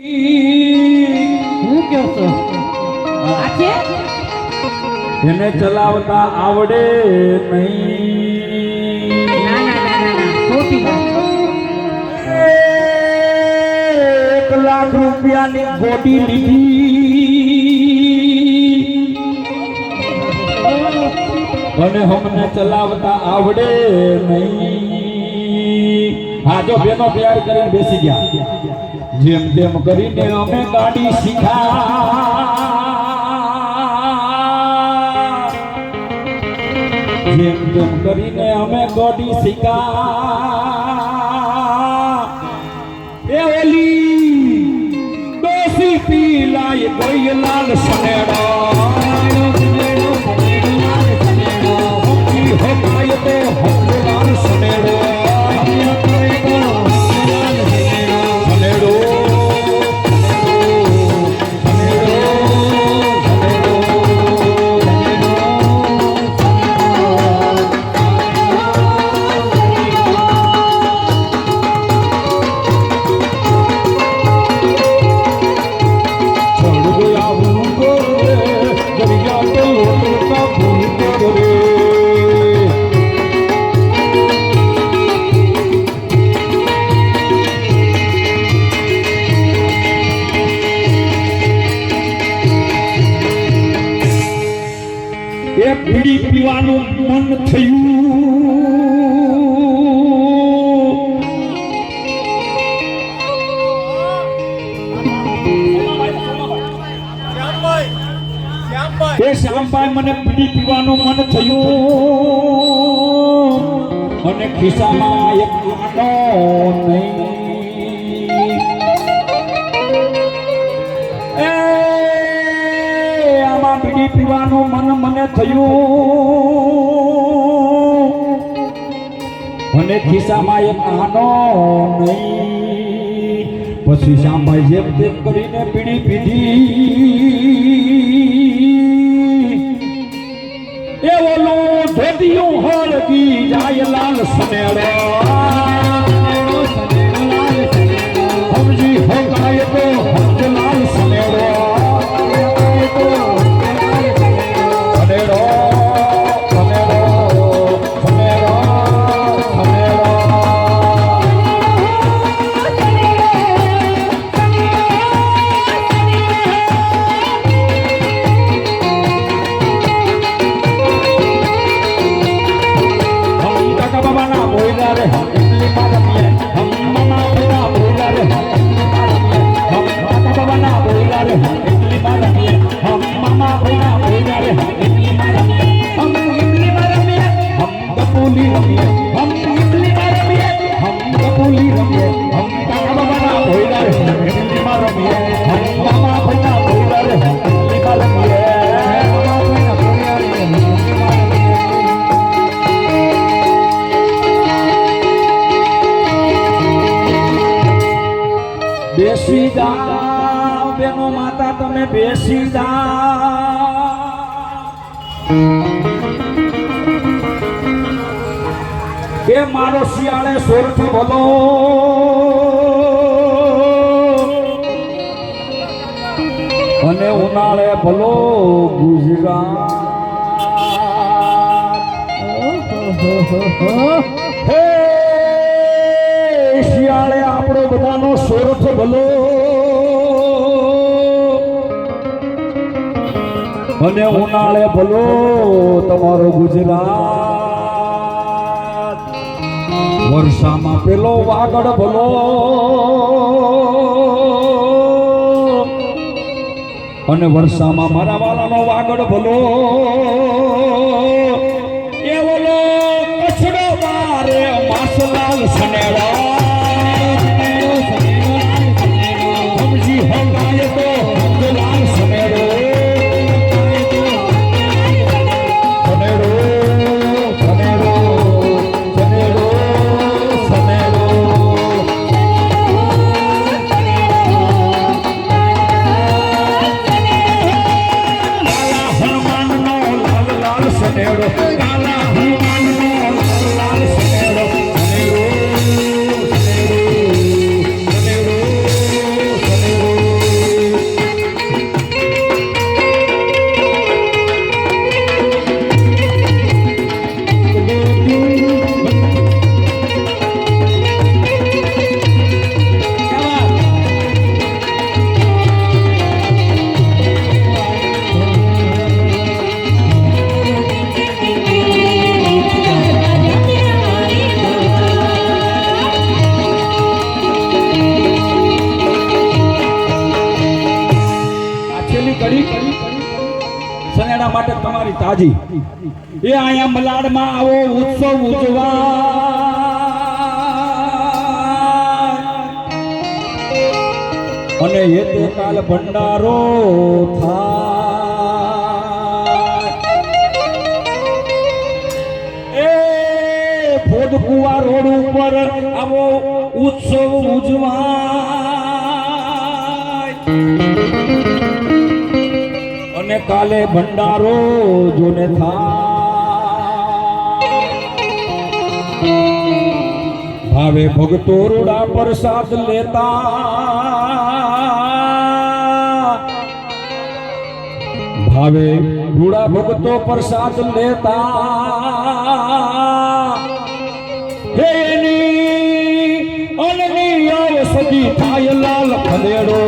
હું કહો છો? આ છે એને ચલાવતા આવડે નહીં. ના ના ના ના ના. ખોટી વાત. એક લાખ રૂપિયાની ગોટી લીધી. અને હમને ચલાવતા આવડે નહીં. હા જો બેનો પ્યાર કરીને બેસી ગયા. જેમ તેમ કરીને અમે ગાડી શીખા. જેમ તેમ કરીને અમે ગાડી શીખા. એ ઓલી દોસી પીલાય કોઈ લાલ બીડી મન થયું. એ શ્યામભાઈ મને પીડી પીવાનું મન થયું. અને ખિસ્સામાં એક આનો બીડી પીવાનું મન મને થયું. અને ખિસ્સામાં એક આનો નહીં. પછી શ્યામભાઈ જેમ તેમ કરીને પીડી પીધી. એ લો ધોતિયું હળગી જાય લાલ સનેડો. કપૂલી રમીએ હમ ઇમલી મારમીએ હમ કપૂલી રમીએ હમ કાકા બાબાના બોયલા રે હમ ઇમલી મારમીએ હમ મામા બેના બોયલા રે હમ ઇમલી મારમીએ મામા બેના બોયલા રે હમ ઇમલી મારમીએ બેસી જાઓ બેનો માતા તમે બેસી જાઓ એ મારો શિયાળે સોરથી બોલો અને ઉનાળે ભલો ગુજરાત. હે, શિયાળે આપણો બધાનો સોરઠ ભલો. અને ઉનાળે ભલો તમારો ગુજરાત. વર્ષામાં પેલો વાગડ ભલો. અને વર્ષામાં મારા વાલાનો વાગડ ભલો. એવો કચડો મારે માસલાલ સનેડો લાલ સનેડા માટે તમારી તાજી. એ અહીંયા મલાડમાં આવો ઉત્સવ ઉજવા અને એ તે કાલ ભંડારો થાય. એ ફોદકુવા રોડ ઉપર આવો ઉત્સવ ઉજવાય. કાલે ભંડારો જોને થા ભાવે ભગતો રૂડા પ્રસાદ લેતા. ભાવે રૂડા ભગતો પ્રસાદ લેતા. એની આવ સજી થાય લાલ ખલેડો